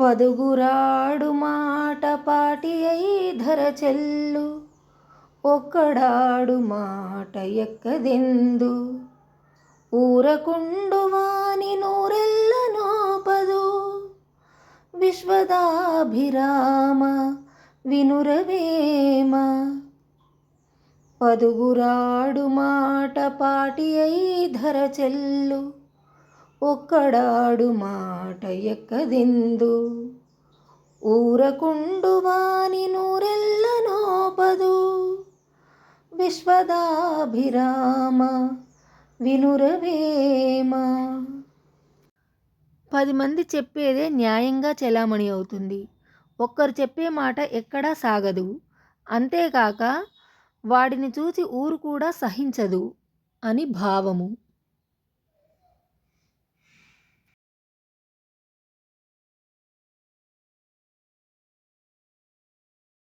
పదుగురాడు మాట పాటి అయి ధర చెల్లు. ఒక్కడాడు మాట ఎక్కదెందు? ఊరకుండు వాని నూరెల్ల నోపదు. విశ్వదాభిరామ వినురవేమ. పదుగురాడు మాట పాటి అయి ధర చెల్లు. ఒక్కడాడు మాట ఎక్కదిందు? ఊరకుండు వాని నూరెల్ల నోపదు. విశ్వదాభిరామ వినురవేమ పది మంది చెప్పేదే న్యాయంగా చెలామణి అవుతుంది. ఒక్కరు చెప్పే మాట ఎక్కడా సాగదు. అంతేకాక వాడిని చూసి ఊరు కూడా సహించదు అని భావము.